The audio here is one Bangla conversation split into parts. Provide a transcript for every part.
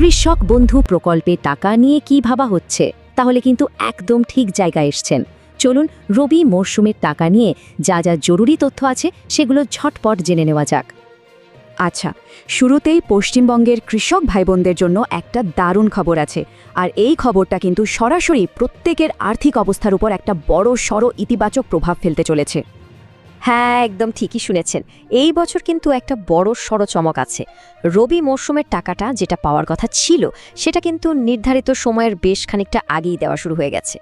কৃষক বন্ধু প্রকল্পে টাকা নিয়ে কি ভাবা হচ্ছে, তাহলে কিন্তু একদম ঠিক জায়গায় এসছেন। চলুন রবি মরশুমের টাকা নিয়ে যা যা জরুরি তথ্য আছে সেগুলো ঝটপট জেনে নেওয়া যাক। আচ্ছা শুরুতেই পশ্চিমবঙ্গের কৃষক ভাইবোনদের জন্য একটা দারুণ খবর আছে, আর এই খবরটা কিন্তু সরাসরি প্রত্যেকের আর্থিক অবস্থার উপর একটা বড় সড় ইতিবাচক প্রভাব ফেলতে চলেছে। হ্যাঁ একদম ঠিকই শুনেছেন। এই বছর কিন্তু একটা বড় সড় চমক আছে। রবি মরশুমের টাকাটা যেটা পাওয়ার কথা ছিল সেটা কিন্তু নির্ধারিত সময়ের বেশ খানিকটা আগেই দেওয়া শুরু হয়ে গেছে।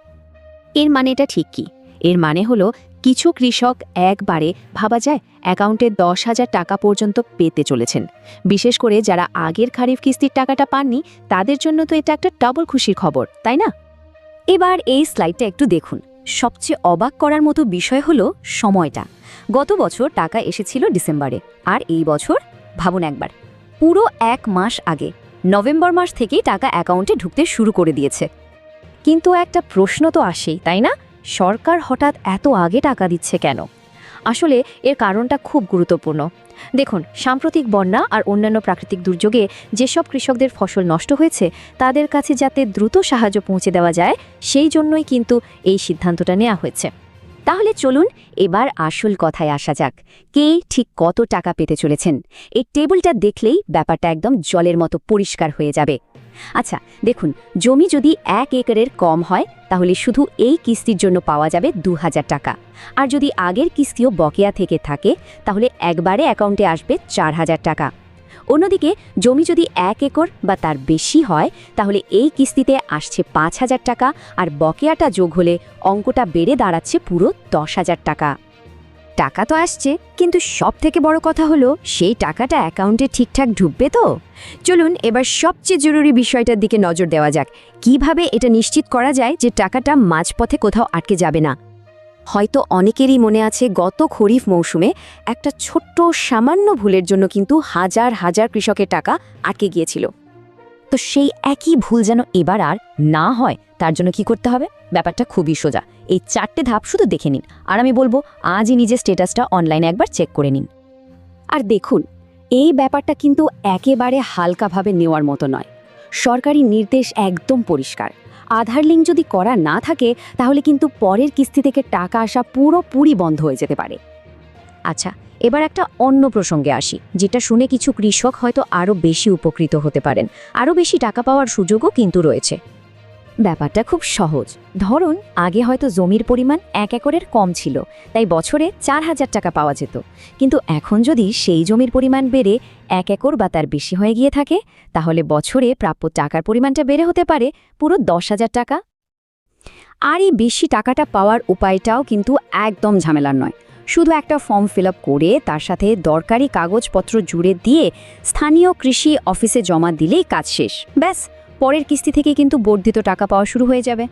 এর মানে এটা ঠিক কি? এর মানে হলো কিছু কৃষক একবারে ভাবা যায় অ্যাকাউন্টে দশ হাজার টাকা পর্যন্ত পেতে চলেছেন। বিশেষ করে যারা আগের খারিফ কিস্তির টাকাটা পাননি তাদের জন্য তো এটা একটা ডাবল খুশির খবর তাই না? এবার এই স্লাইডটা একটু দেখুন। সবচেয়ে অবাক করার মতো বিষয় হলো সময়টা। গত বছর টাকা এসেছিল ডিসেম্বরে, আর এই বছর ভাবুন একবার, পুরো এক মাস আগে, নভেম্বর মাস থেকেই টাকা অ্যাকাউন্টে ঢুকতে শুরু করে দিয়েছে। কিন্তু একটা প্রশ্ন তো আসেই, তাই না? সরকার হঠাৎ এত আগে টাকা দিচ্ছে কেন? আসলে এর কারণটা খুব গুরুত্বপূর্ণ। দেখুন, সাম্প্রতিক বন্যা আর অন্যান্য প্রাকৃতিক দুর্যোগে যেসব কৃষকদের ফসল নষ্ট হয়েছে, তাদের কাছে যাতে দ্রুত সাহায্য পৌঁছে দেওয়া যায়, সেই জন্যই কিন্তু এই সিদ্ধান্তটা নেওয়া হয়েছে। তাহলে চলুন এবার আসল কথায় আসা যাক। কে ঠিক কত টাকা পেতে চলেছেন? এই টেবিলটা দেখলেই ব্যাপারটা একদম জলের মতো পরিষ্কার হয়ে যাবে। আচ্ছা দেখুন, জমি যদি এক একরের কম হয়, তাহলে শুধু এই কিস্তির জন্য পাওয়া যাবে দু হাজার টাকা। আর যদি আগের কিস্তিও বকেয়া থেকে থাকে, তাহলে একবারে অ্যাকাউন্টে আসবে চার হাজার টাকা। অন্যদিকে, জমি যদি এক একর বা তার বেশি হয়, তাহলে এই কিস্তিতে আসছে পাঁচ হাজার টাকা আর বকেয়াটা যোগ হলে অঙ্কটা বেড়ে দাঁড়াচ্ছে পুরো দশ হাজার টাকা। টাকা তো আসছে, কিন্তু সব থেকে বড় কথা হলো, সেই টাকাটা অ্যাকাউন্টে ঠিকঠাক ঢুকবে তো? চলুন এবার সবচেয়ে জরুরি বিষয়টার দিকে নজর দেওয়া যাক। কীভাবে এটা নিশ্চিত করা যায় যে টাকাটা মাঝপথে কোথাও আটকে যাবে না? হয়তো অনেকেরই মনে আছে গত খরিফ মৌসুমে একটা ছোট্ট সামান্য ভুলের জন্য কিন্তু হাজার হাজার কৃষকের টাকা আটকে গিয়েছিল। তো সেই একই ভুল যেন এবার আর না হয়, তার জন্য কি করতে হবে? ব্যাপারটা খুবই সোজা। এই চারটে ধাপ শুধু দেখে নিন। আর আমি বলব, আজই নিজের স্টেটাসটা অনলাইনে একবার চেক করে নিন। আর দেখুন, এই ব্যাপারটা কিন্তু একেবারে হালকাভাবে নেওয়ার মতো নয়। সরকারি নির্দেশ একদম পরিষ্কার। আধার লিঙ্ক যদি করা না থাকে, তাহলে কিন্তু পরের কিস্তি থেকে টাকা আসা পুরোপুরি বন্ধ হয়ে যেতে পারে। আচ্ছা এবার একটা অন্য প্রসঙ্গে আসি, যেটা শুনে কিছু কৃষক হয়তো আরও বেশি উপকৃত হতে পারেন। আরও বেশি টাকা পাওয়ার সুযোগও কিন্তু রয়েছে। ব্যাপারটা খুব সহজ। ধরুন, আগে হয়তো জমির পরিমাণ এক একরের কম ছিল, তাই বছরে চার হাজার টাকা পাওয়া যেত। কিন্তু এখন যদি সেই জমির পরিমাণ বেড়ে এক একর বা তার বেশি হয়ে গিয়ে থাকে, তাহলে বছরে প্রাপ্য টাকার পরিমাণটা বেড়ে হতে পারে পুরো দশ হাজার টাকা। আর এই বেশি টাকাটা পাওয়ার উপায়টাও কিন্তু একদম ঝামেলার নয়। শুধু একটা ফর্ম ফিল করে তার সাথে দরকারি কাগজপত্র জুড়ে দিয়ে স্থানীয় কৃষি অফিসে জমা দিলেই কাজ শেষ। ব্যাস পরের কিস্তি থেকে কিন্তু বর্ধিত টাকা পাওয়া শুরু হয়ে যাবে।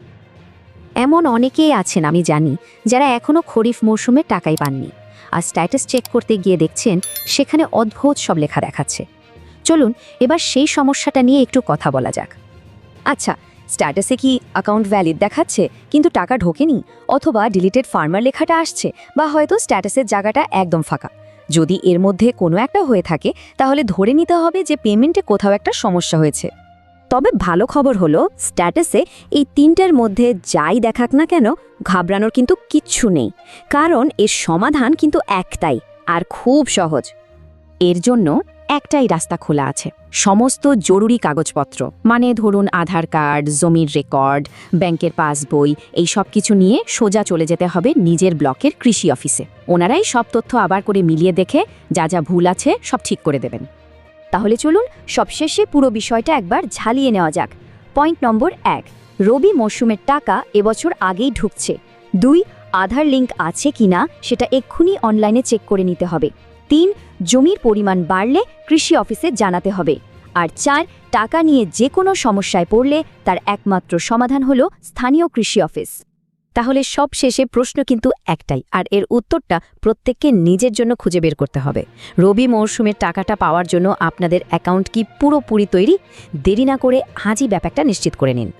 এমন অনেকেই আছেন, আমি জানি, যারা এখনও খরিফ মৌসুমে টাকাই পাননি। আর স্ট্যাটাস চেক করতে গিয়ে দেখছেন, সেখানে অদ্ভুত সব লেখা দেখাচ্ছে। চলুন, এবার সেই সমস্যাটা নিয়ে একটু কথা বলা যাক। আচ্ছা স্ট্যাটাসে কি অ্যাকাউন্ট ভ্যালিড দেখাচ্ছে, কিন্তু টাকা ঢোকেনি? অথবা ডিলিটেড ফার্মার লেখাটা আসছে, বা হয়তো স্ট্যাটাসের জায়গাটা একদম ফাঁকা। যদি এর মধ্যে কোনো একটা হয়ে থাকে, তাহলে ধরে নিতে হবে যে পেমেন্টে কোথাও একটা সমস্যা হয়েছে। তবে ভালো খবর হলো, স্ট্যাটাসে এই তিনটের মধ্যে যাই দেখাক না কেন, ঘাবড়ানোর কিন্তু কিচ্ছু নেই। কারণ এর সমাধান কিন্তু একটাই, আর খুব সহজ। এর জন্য একটাই রাস্তা খোলা আছে। সমস্ত জরুরি কাগজপত্র মানে ধরুন আধার কার্ড, জমির রেকর্ড, ব্যাংকের পাসবই, এই সব কিছু নিয়ে সোজা চলে যেতে হবে নিজের ব্লকের কৃষি অফিসে। ওনারাই সব তথ্য আবার করে মিলিয়ে দেখে, যা যা ভুল আছে সব ঠিক করে দেবেন। তাহলে চলুন সবশেষে পুরো বিষয়টা একবার ঝালিয়ে নেওয়া যাক। পয়েন্ট নম্বর এক, রবি মরশুমের টাকা এবছর আগেই ঢুকছে। দুই, আধার লিঙ্ক আছে কিনা সেটা এক্ষুনি অনলাইনে চেক করে নিতে হবে। তিন, জমির পরিমাণ বাড়লে কৃষি অফিসে জানাতে হবে। আর চার, টাকা নিয়ে যে কোনো সমস্যায় পড়লে তার একমাত্র সমাধান হলো স্থানীয় কৃষি অফিস। তাহলে সব শেষে প্রশ্ন কিন্তু একটাই, আর এর উত্তরটা প্রত্যেককে নিজের জন্য খুঁজে বের করতে হবে। রবি মরশুমের টাকাটা পাওয়ার জন্য আপনাদের অ্যাকাউন্ট কি পুরোপুরি তৈরি? দেরি না করে আজই ব্যাপারটা নিশ্চিত করে নিন।